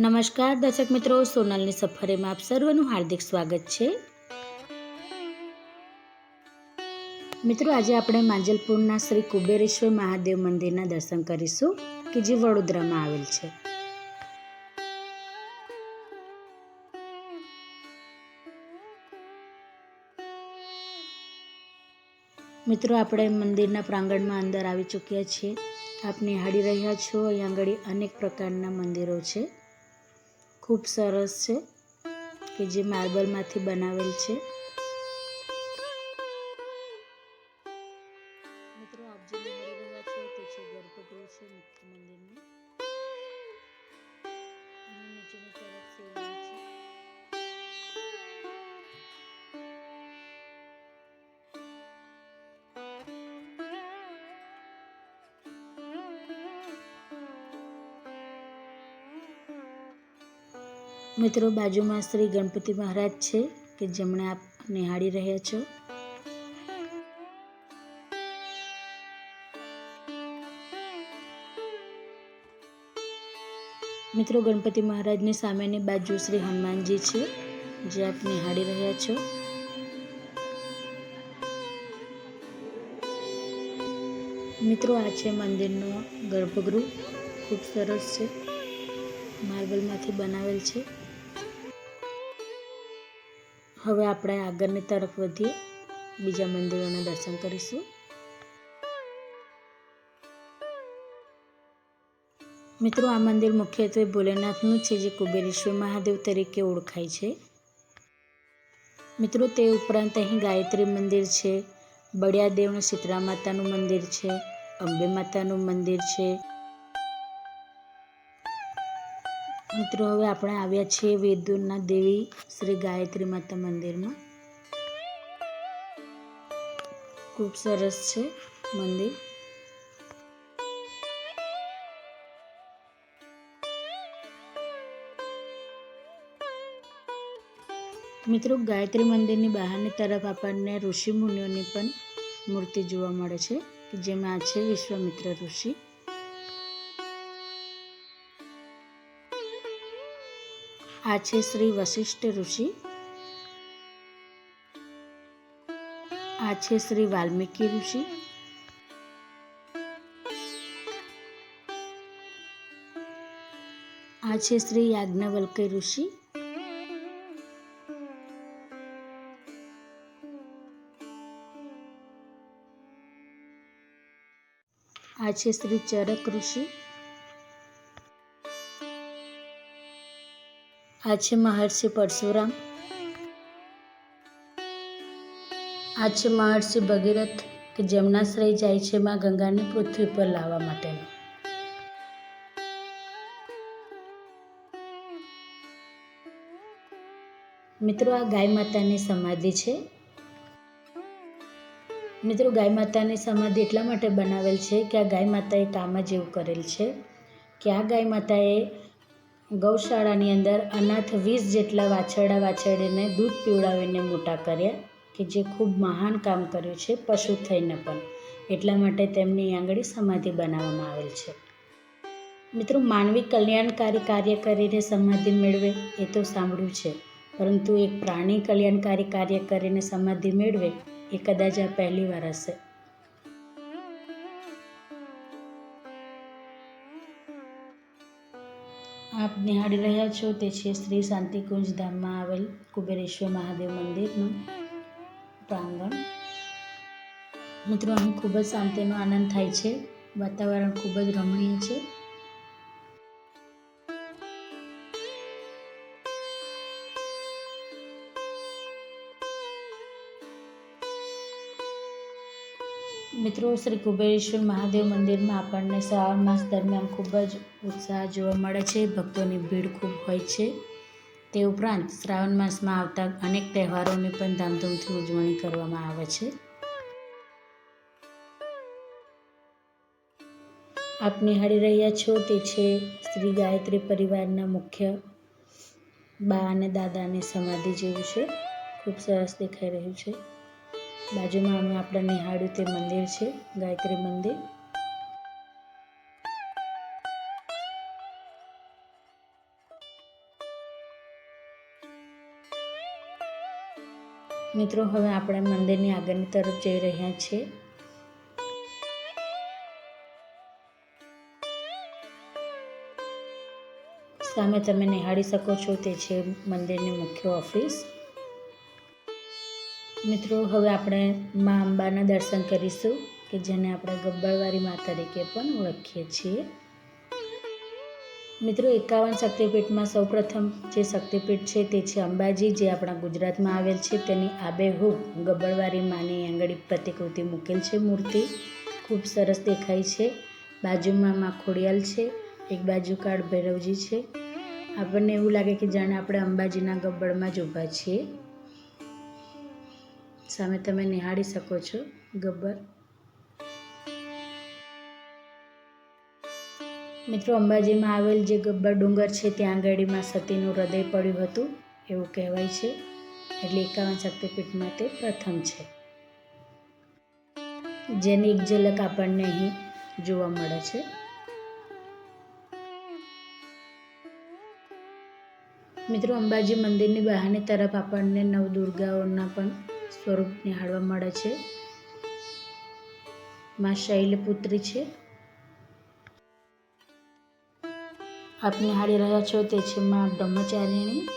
નમસ્કાર દર્શક મિત્રો, સોનલની સફરેમાં આપ સર્વનું હાર્દિક સ્વાગત છે. મિત્રો, આજે આપણે માંજલપુરના શ્રી કુબેરેશ્વર મહાદેવ મંદિરના દર્શન કરીશું, કે જે વડોદરામાં આવેલ છે. મિત્રો, આપણે મંદિરના પ્રાંગણમાં અંદર આવી ચૂક્યા છીએ. આપ નિહાળી રહ્યા છો, અહીં આગળ અનેક પ્રકારના મંદિરો છે. ખૂબ સરસ છે કે જે માર્બલમાંથી બનાવેલ છે. મુખ્ય મંદિરની. નીચેની તરફ છે. મિત્રો, બાજુમાં શ્રી ગણપતિ મહારાજ છે કે જેમણે આપ નિહાળી રહ્યા છો? મિત્રો, ગણપતિ મહારાજની સામેની બાજુ શ્રી હનુમાનજી છે, જે આપ નિહાળી રહ્યા છો. મિત્રો, આ છે મંદિરનો ગર્ભગૃહ. ખૂબ સરસ છે. માર્બલમાંથી બનાવેલ છે. હવે આપણે આગળની તરફ વધીએ. બીજા મંદિરોના દર્શન કરીશું. મિત્રો, આ મંદિર મુખ્યત્વે ભોલેનાથનું છે, જે કુબેરેશ્વર મહાદેવ તરીકે ઓળખાય છે. મિત્રો, તે ઉપરાંત અહીં ગાયત્રી મંદિર છે, બળિયાદેવનું શીતળા માતાનું મંદિર છે, અંબે માતાનું મંદિર છે મિત્રો, હવે આપણે આવ્યા છીએ વેદુરના દેવી શ્રી ગાયત્રી માતા મંદિરમાં. ખૂબ સરસ છે મંદિર. મિત્રો, ગાયત્રી મંદિરની બહારની તરફ આપણને ઋષિ મુનિઓની પણ મૂર્તિ જોવા મળે છે, કે જેમાં છે વિશ્વામિત્ર ઋષિ. આ છે શ્રી વશિષ્ઠ ઋષિ. આ છે શ્રી વાલ્મીકી ઋષિ. આ છે શ્રી યાજ્ઞવલ્ક્ય ઋષિ. આ છે શ્રી ચરક ઋષિ. આ છે મહર્ષિ પરશુરામ. આ છે મહર્ષિ ભગીરથ કે જમનાશ્રય જાય છે માં ગંગાને પૃથ્વી પર લાવવા માટેનો. મિત્રો, આ ગાય માતાની સમાધિ છે. મિત્રો, ગાય માતાની સમાધિ એટલા માટે બનાવેલ છે કે આ ગાય માતાએ કામ જ એવું કરેલ છે કે આ ગાય માતાએ ગૌશાળાની અંદર અનાથ વીસ જેટલા વાછરડા વાછરડીને દૂધ પીવડાવીને મોટા કર્યા કે જે ખૂબ મહાન કામ કર્યું છે પશુ થઈને પણ. એટલા માટે તેમની આંગળી સમાધિ બનાવવામાં આવેલ છે. મિત્રો, માનવી કલ્યાણકારી કાર્ય કરીને સમાધિ મેળવે એ તો સાંભળ્યું છે. પરંતુ એક પ્રાણી કલ્યાણકારી કાર્ય કરીને સમાધિ મેળવે એ કદાચ આ પહેલી વાર હશે. આપ નિહાળી રહ્યા છો તે છે શ્રી શાંતિકુંજ ધામમાં આવેલ કુબેરેશ્વર મહાદેવ મંદિરનું પ્રાંગણ. મિત્રો, અહીં ખૂબ જ શાંતિનો આનંદ થાય છે. વાતાવરણ ખૂબ જ રમણીય છે. મિત્રો, શ્રી કુબેરેશ્વર મહાદેવ મંદિરમાં આપણને શ્રાવણ માસ દરમિયાન ખૂબ જ ઉત્સાહ જોવા મળે છે. ભક્તોની ભીડ ખૂબ હોય છે. તે ઉપરાંત શ્રાવણ માસમાં આવતા અનેક તહેવારોની પણ ધામધૂમથી ઉજવણી કરવામાં આવે છે. આપ નિહાળી રહ્યા છો તે છે શ્રી ગાયત્રી પરિવારના મુખ્ય બા અને દાદાની સમાધિ જેવું છે. ખૂબ સરસ દેખાઈ રહ્યું છે. બાજુમાં અમે આપણે નિહાળ્યું તે મંદિર છે, ગાયત્રી મંદિર. મિત્રો, હવે આપણે મંદિરની આગળની તરફ જઈ રહ્યા છીએ સામે તમે નિહાળી શકો છો, તે છે મંદિરની મુખ્ય ઓફિસ. મિત્રો, હવે આપણે મા અંબાના દર્શન કરીશું, કે જેને આપણે ગબ્બરવારી મા તરીકે પણ ઓળખીએ છીએ. મિત્રો, એકાવન શક્તિપીઠમાં સૌપ્રથમ જે શક્તિપીઠ છે તે છે અંબાજી, જે આપણા ગુજરાતમાં આવેલ છે. તેની આબેહૂબ ગબ્બરવારી માની આંગળી પ્રતિકૃતિ મૂકેલ છે મૂર્તિ. ખૂબ સરસ દેખાય છે. બાજુમાં મા ખોડિયાલ છે. એક બાજુ કાળ ભૈરવજી છે. આપણને એવું લાગે કે જાણે આપણે અંબાજીના ગબ્બરમાં જ ઊભા છીએ. સામે તમે નિહાળી શકો છો, ગબ્બર. મિત્રો, અંબાજીમાં આવેલ જે ગબ્બર ડુંગર છે, ત્યાં આંગળીમાં સતીનું હૃદય પડ્યું હતું, એવું કહેવાય છે. એટલે એકાવન શક્તિપીઠમાં તે પ્રથમ છે. જેની એક ઝલક આપણને અહીં જોવા મળે છે. મિત્રો, અંબાજી મંદિરની બહારની તરફ આપણને નવદુર્ગાઓના પણ સ્વરૂપ નિહાળવા મળે છે. માં શૈલપુત્રી છે. આપ નિહાળી રહ્યા છો તે છે માં બ્રહ્મચારિણી.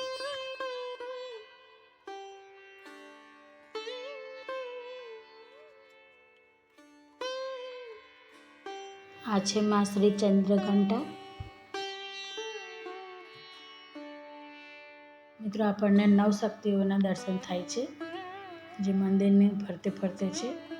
આ છે માં શ્રી ચંદ્રઘંટા મિત્રો, આપણને નવ શક્તિઓના દર્શન થાય છે. જે મંદિરની ફરતે ફરતે છે.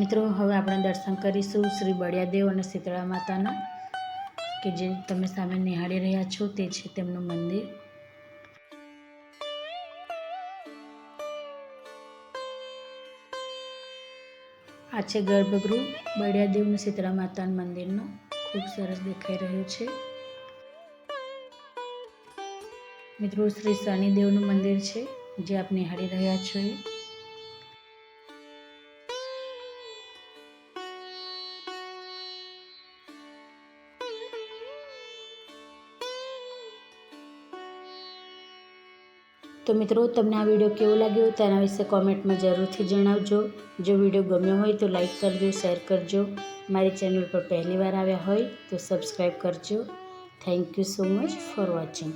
મિત્રો, હવે આપણે દર્શન કરીશું શ્રી બળિયાદેવ અને શીતળા માતાના, કે જે તમે સામે નિહાળી રહ્યા છો તે છે તેમનું મંદિર. આ છે ગર્ભગૃહ બળિયાદેવ અને શીતળા માતાના મંદિરનો. ખૂબ સરસ દેખાઈ રહ્યું છે. મિત્રો, શ્રી શનિદેવનું મંદિર છે, જે આપ નિહાળી રહ્યા છો એ. તો મિત્રો, તમને આ વીડિયો કેવો લાગ્યો તેના વિશે કોમેન્ટમાં જરૂરથી જણાવજો. જો વીડિયો ગમ્યો હોય તો લાઈક કરજો, શેર કરજો. મારી ચેનલ પર પહેલીવાર આવ્યા હોય તો સબસ્ક્રાઈબ કરજો. Thank you so much for watching.